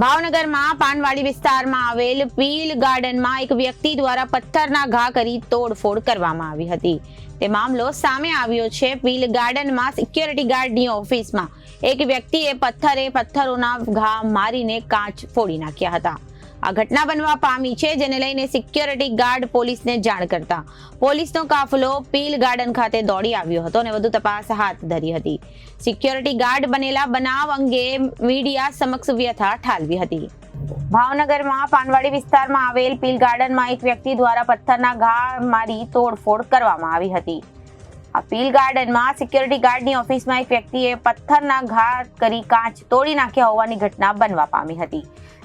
ભાવનગરમાં પાનવાડી વિસ્તારમાં આવેલ પીલ ગાર્ડનમાં એક વ્યક્તિ દ્વારા પથ્થરના ઘા કરી તોડફોડ કરવામાં આવી હતી. તે મામલો સામે આવ્યો છે. પીલ ગાર્ડનમાં સિક્યોરિટી ગાર્ડની ઓફિસમાં એક વ્યક્તિએ પથ્થરે પથ્થરોના ઘા મારીને કાચ ફોડી નાખ્યા હતા. આ ઘટના બનવા પામી છે, જેને લઈને સિક્યોરિટી ગાર્ડ પોલીસને જાણ કરતા પોલીસનો કાફલો પીલ ગાર્ડન ખાતે દોડી આવ્યો હતો અને વધુ તપાસ હાથ ધરી હતી. સિક્યોરિટી ગાર્ડ બનેલા બનાવ અંગે મીડિયા સમક્ષ વ્યથા ઠાલવી હતી. ભાવનગરમાં પાનવાડી વિસ્તારમાં આવેલ પીલ ગાર્ડનમાં એક વ્યક્તિ દ્વારા પથ્થરના ઘા મારી તોડફોડ કરવામાં આવી હતી. પીલ ગાર્ડનમાં સિક્યોરિટી ગાર્ડની ઓફિસમાં એક વ્યક્તિએ પથ્થરના ઘા કરી કાચ તોડી નાખ્યા હોવાની ઘટના બનવા પામી હતી.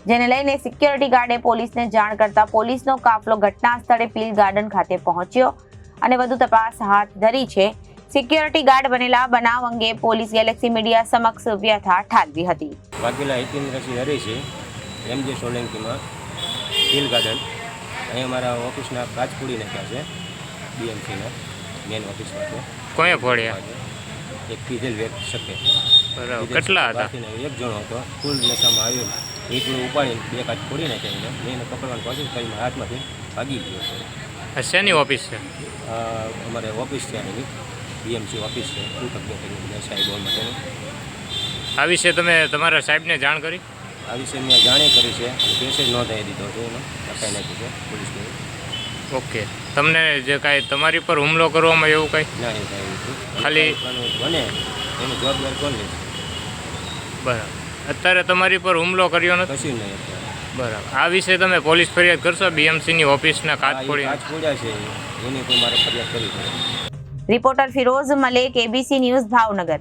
જેને લઈને સિક્યોરિટી ગાર્ડે પોલીસને જાણ કરતા પોલીસનો કાફલો ઘટના સ્થળે પીલ ગાર્ડન ખાતે પહોંચ્યો અને વધુ તપાસ હાથ ધરી છે. સિક્યોરિટી ગાર્ડ બનેલા બનાવ અંગે પોલીસ ગેલેક્સી મીડિયા સમક્ષ વ્યથા ઠાલવી હતી. વાઘેલા હિતેન્દ્રસિંહ હરે છે એમજે સોલંકીમાં પીલ ગાર્ડન. અહીં અમારા ઓફિસના કાચ ફોડી નાખ્યા છે બીએમસીના મેન ઓફિસમાં છે. કોએ ફોડ્યા? એક પીધેલ વ્યક્તિ શકે. બરાબર. કેટલા હતા? એક જણો હતો. ફૂલ નશામાં આવ્યો. વીટલું ઉપાડીને બે કાચ ફોડી નાખ્યા એને. મેં એને પકડવાની કોશિશ કરી હાથમાંથી ભાગી ગયો છે શેની ઓફિસ છે? અમારે ઓફિસ છે એની. બીએમસી ઓફિસ છે. શું તકલીફ કરી સાહેબ માટેનું આ વિશે તમે તમારા સાહેબને જાણ કરી? આ વિશે મેં જાણી કરી છે. અને કેસે નોંધાવી દીધો છે એનો. લખાઈ નાખ્યું છે પોલીસને. ઓકે. તમને જે કાંઈ તમારી પર હુમલો કરવામાં એવું કાંઈ? ખાલી- કાનૂન બને એની જવાબદારી કોણ લે? બરાબર. અત્યારે તમારી પર હુમલો કર્યો નથી? બરાબર. આ વિશે તમે પોલીસ ફરિયાદ કરશો? બીએમસીની ઓફિસના કાચ ફોડી છે. એની કોઈ મારે ફરિયાદ કરવી reporter Firoz Malek ABC news Bhavnagar.